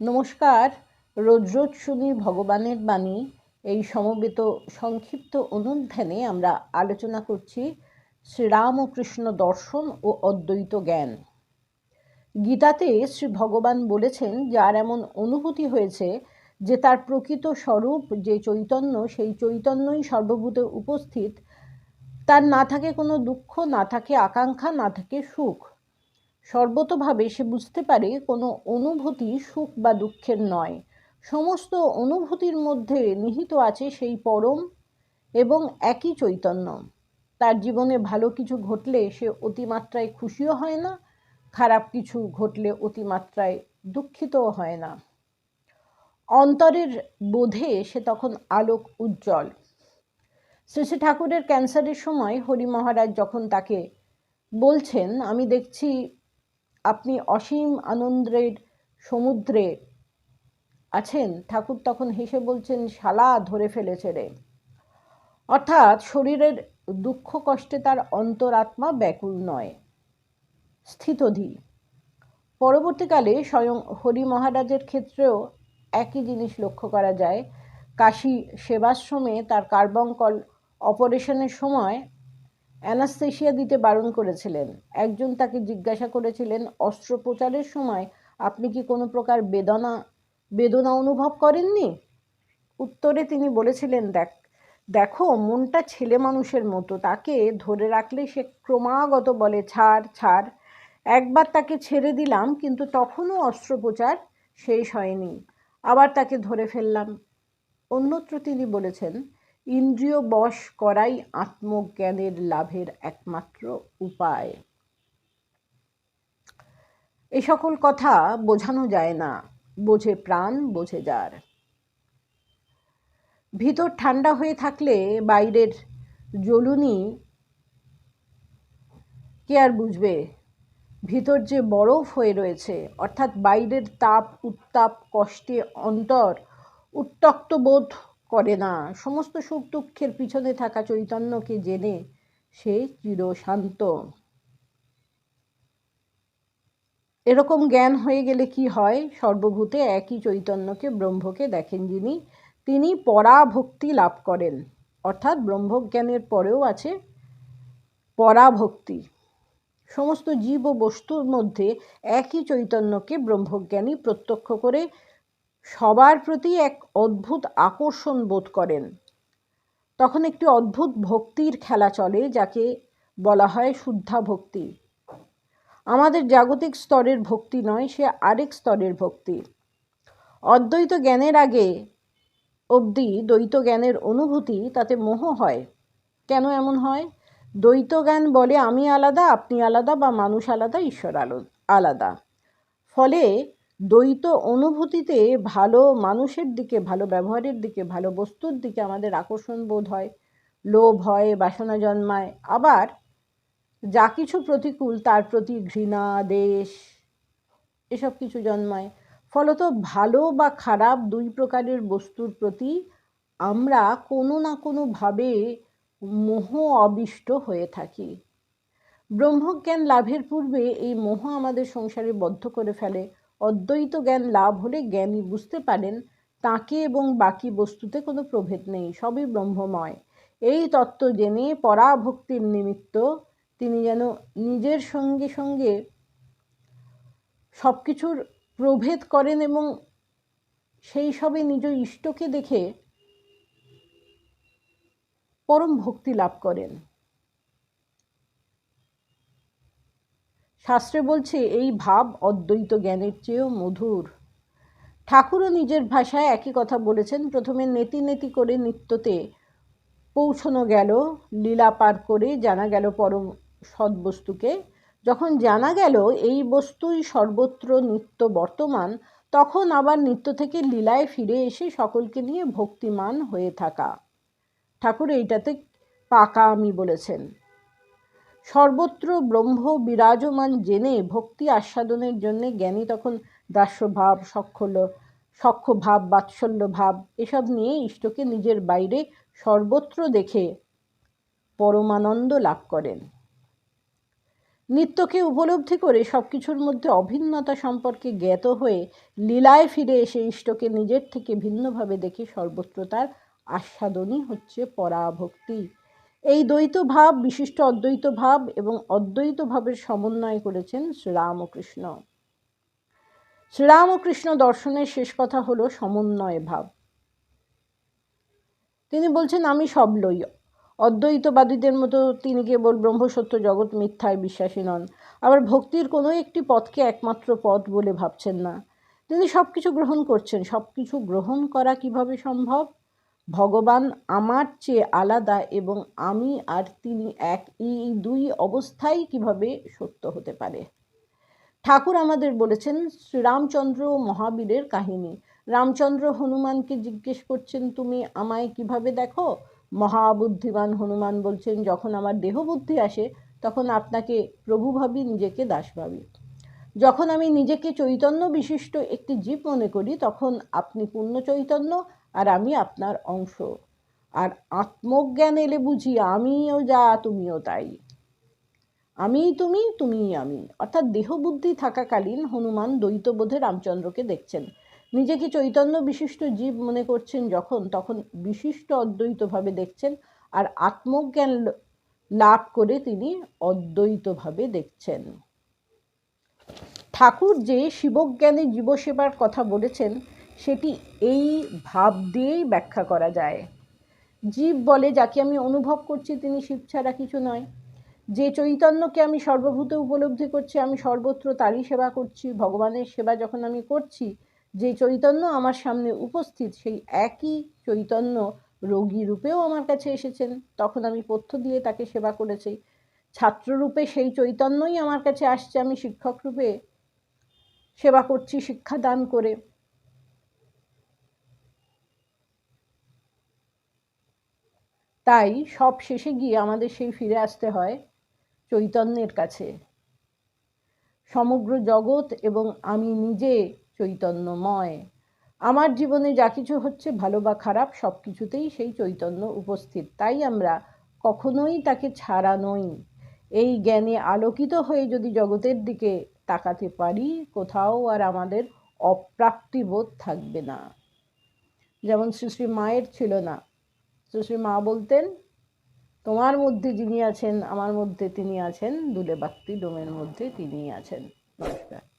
নমস্কার। রোজ শুনি ভগবানের বাণী। এই সমবেত সংক্ষিপ্ত অনুধ্যানে আমরা আলোচনা করছি শ্রীরামকৃষ্ণ দর্শন ও অদ্বৈত জ্ঞান। গীতাতে শ্রী ভগবান বলেছেন, যার এমন অনুভূতি হয়েছে যে তার প্রকৃত স্বরূপ যে চৈতন্য, সেই চৈতন্যই সর্বভূতে উপস্থিত। তার না থাকে কোনো দুঃখ, না থাকে আকাঙ্ক্ষা, না থাকে সুখ। সর্বতভাবে সে বুঝতে পারে কোনো অনুভূতি সুখ বা দুঃখের নয়। সমস্ত অনুভূতির মধ্যে নিহিত আছে সেই পরম এবং একই চৈতন্য। তার জীবনে ভালো কিছু ঘটলে সে অতিমাত্রায় খুশিও হয় না, খারাপ কিছু ঘটলে অতিমাত্রায় দুঃখিতও হয় না। অন্তরের বোধে সে তখন আলোক উজ্জ্বল। শ্রী শ্রী ঠাকুরের ক্যান্সারের সময় হরি মহারাজ যখন তাকে বলছেন, আমি দেখছি আপনি অসীম আনন্দের সমুদ্রে আছেন, ঠাকুর তখন হেসে বলছেন, শালা ধরে ফেলেছে রে। অর্থাৎ শরীরের দুঃখ কষ্টে তার অন্তরাত্মা ব্যাকুল নয়, স্থিতধী। পরবর্তীকালে স্বয়ং হরি মহারাজের ক্ষেত্রেও একই জিনিস লক্ষ্য করা যায়। কাশী সেবাশ্রমে তার কার্বঙ্কল অপারেশনের সময় অ্যানাস্থেশিয়া দিতে বারণ করেছিলেন। একজন তাকে জিজ্ঞাসা করেছিলেন, অস্ত্রোপচারের সময় আপনি কি কোনো প্রকার বেদনা বেদনা অনুভব করেননি? উত্তরে তিনি বলেছিলেন, দেখ, দেখো, মনটা ছেলে মানুষের মতো। তাকে ধরে রাখলে সে ক্রমাগত বলে, ছাড় ছাড়। একবার তাকে ছেড়ে দিলাম, কিন্তু তখনও অস্ত্রোপচার শেষ হয়নি। আবার তাকে ধরে ফেললাম। অন্যত্র তিনি বলেছেন ইন্দ্রিয় বশ করাই আত্মজ্ঞানের লাভের একমাত্র উপায়। এ সকল কথা বোঝানো যায় না, বোঝে প্রাণ, বোঝে যার। ভিতর ঠান্ডা হয়ে থাকলে বাইরের জ্বলুনি কে আর বুঝবে? ভিতর যে বরফ হয়ে রয়েছে, অর্থাৎ বাইরের তাপ, উত্তাপ, কষ্টে অন্তর, উত্তক্ত বোধ করে না। সমস্ত সুখ দুঃখের পিছনে থাকা চৈতন্যকে জেনে সে চিরশান্ত এরকম জ্ঞান হয়ে গেলে কি হয়? সর্বভূতে একই চৈতন্যকে ব্রহ্মকে দেখেন যিনি। তিনি পরাভক্তি লাভ করেন। অর্থাৎ ব্রহ্মজ্ঞানের পরেও আছে পরাভক্তি। সমস্ত জীব ও বস্তুর মধ্যে একই চৈতন্যকে ব্রহ্মজ্ঞানী প্রত্যক্ষ করে সবার প্রতি এক অদ্ভুত আকর্ষণ বোধ করেন। তখন একটি অদ্ভুত ভক্তির খেলা চলে, যাকে বলা হয় শুদ্ধা ভক্তি। আমাদের জাগতিক স্তরের ভক্তি নয়, সে আরেক স্তরের ভক্তি। অদ্বৈত জ্ঞানের আগে অবধি দ্বৈত জ্ঞানের অনুভূতি তাতে মোহ হয়। কেন এমন হয়? দ্বৈত জ্ঞান বলে, আমি আলাদা, আপনি আলাদা বা মানুষ আলাদা, ঈশ্বর আলাদা ফলে দ্বৈত অনুভূতিতে ভালো মানুষের দিকে, ভালো ব্যবহারের দিকে, ভালো বস্তুর দিকে আমাদের আকর্ষণ বোধ হয়, লোভ হয়, বাসনা জন্মায়। আবার যা কিছু প্রতিকূল, তার প্রতি ঘৃণা, দেশ, এসব কিছু জন্মায়। ফলত ভালো বা খারাপ দুই প্রকারের বস্তুর প্রতি আমরা কোনো না কোনোভাবে মোহ অবিষ্ট হয়ে থাকি। ব্রহ্মজ্ঞান লাভের পূর্বে এই মোহ আমাদের সংসারে বদ্ধ করে ফেলে। অদ্বৈত জ্ঞান লাভ হলে জ্ঞানী বুঝতে পারেন তাকে এবং বাকি বস্তুতে কোনো প্রভেদ নেই, সবই ব্রহ্মময়। এই তত্ত্ব জেনে পরাভক্তির নিমিত্ত তিনি যেন নিজের সঙ্গে সঙ্গে সব কিছুর প্রভেদ করেন এবং সেই সবে নিজ ইষ্টকে দেখে পরম ভক্তি লাভ করেন। শাস্ত্রে বলছে, এই ভাব অদ্বৈত জ্ঞানের চেয়েও মধুর। ঠাকুরও নিজের ভাষায় একই কথা বলেছেন। প্রথমে নেতি নেতি করে নিত্যতে পৌঁছনো গেল, লীলা পার করে জানা গেল পরম সদ্বস্তুকে। যখন জানা গেল এই বস্তুই সর্বত্র নিত্য বর্তমান, তখন আবার নিত্য থেকে লীলায় ফিরে এসে সকলকে নিয়ে ভক্তিমান হয়ে থাকা। ঠাকুর এইটাতে পাকা আমি বলেছেন। সর্বত্র ব্রহ্ম বিরাজমান জেনে ভক্তি আস্বাদনের জন্য জ্ঞানী তখন দাস্যভাব, সক্ষল সক্ষ ভাব বাৎসল্য ভাব এসব নিয়ে ইষ্টকে নিজের বাইরে সর্বত্র দেখে পরমানন্দ লাভ করেন। নিত্যকে উপলব্ধি করে সব কিছুর মধ্যে অভিন্নতা সম্পর্কে জ্ঞাত হয়ে লীলায় ফিরে এসে ইষ্টকে নিজের থেকে ভিন্নভাবে দেখে সর্বত্র তার আস্বাদনই হচ্ছে পরাভক্তি। এই দ্বৈত ভাব, বিশিষ্ট অদ্বৈত ভাব এবং অদ্বৈত ভাবের সমন্বয় করেছেন শ্রীরামকৃষ্ণ। শ্রীরামকৃষ্ণ দর্শনের শেষ কথা হলো সমন্বয় ভাব। তিনি বলছেন, আমি সব লই। অদ্বৈতবাদীদের মতো তিনি কেবল ব্রহ্মসত্য জগৎ মিথ্যায় বিশ্বাসী নন। আবার ভক্তির কোনো একটি পথকে একমাত্র পথ বলে ভাবছেন না। তিনি সব কিছু গ্রহণ করছেন। সব কিছু গ্রহণ করা কীভাবে সম্ভব? ভগবান আমার চেয়ে আলাদা এবং আমি আর তিনি এক, এই দুই অবস্থাই কীভাবে সত্য হতে পারে? ঠাকুর আমাদের বলেছেন, শ্রীরামচন্দ্র মহাবীরের কাহিনী। রামচন্দ্র হনুমানকে জিজ্ঞেস করছেন, তুমি আমায় কীভাবে দেখো? মহাবুদ্ধিমান হনুমান বলছেন, যখন আমার দেহ বুদ্ধি আসে, তখন আপনাকে প্রভু ভাবি, নিজেকে দাস ভাবি। যখন আমি নিজেকে চৈতন্য বিশিষ্ট একটি জীব মনে করি, তখন আপনি পূর্ণ চৈতন্য আর আমি আপনার অংশ। আর আত্মজ্ঞান এলে বুঝি আমিও যা, তুমিও তাই। আমি তুমি তুমি আমি। অর্থাৎ দেহ বুদ্ধি থাকাকালীন হনুমান দ্বৈতবোধে রামচন্দ্রকে দেখছেন। নিজেকে চৈতন্য বিশিষ্ট জীব মনে করছেন যখন, তখন বিশিষ্ট অদ্বৈতভাবে দেখছেন আর আত্মজ্ঞান লাভ করে তিনি অদ্বৈতভাবে দেখছেন। ঠাকুর যে শিবজ্ঞানে জীবসেবার কথা বলেছেন সেটি এই ভাব দিয়েই ব্যাখ্যা করা যায়। জীব বলে, যাকে আমি অনুভব করছি তিনি শিব ছাড়া কিছু নয়। যে চৈতন্যকে আমি সর্বভূতে উপলব্ধি করছি, আমি সর্বত্র তারই সেবা করছি, ভগবানের সেবা যখন আমি করছি, যে চৈতন্য আমার সামনে উপস্থিত, সেই একই চৈতন্য রোগী রূপেও আমার কাছে এসেছেন। তখন আমি পথ্য দিয়ে তাকে সেবা করেছি। ছাত্ররূপে সেই চৈতন্যই আমার কাছে আসছে, আমি শিক্ষক রূপে সেবা করছি, শিক্ষাদান করে। তাই সব শেষে গিয়ে আমাদের সেই ফিরে আসতে হয় চৈতন্যের কাছে। সমগ্র জগৎ এবং আমি নিজে চৈতন্যময়। আমার জীবনে যা কিছু হচ্ছে ভালো বা খারাপ, সব কিছুতেই সেই চৈতন্য উপস্থিত। তাই আমরা কখনোই তাকে ছাড়া নই। এই জ্ঞানে আলোকিত হয়ে যদি জগতের দিকে তাকাতে পারি, কোথাও আর আমাদের অপ্রাপ্তিবোধ থাকবে না। যেমন শ্রী শ্রী মায়ের ছিল না শ্রী মা বলতেন, তোমার মধ্যে যিনি আছেন, আমার মধ্যে তিনি আছেন, দুলে বাক্তি ডোমের মধ্যে তিনি আছেন। নমস্কার।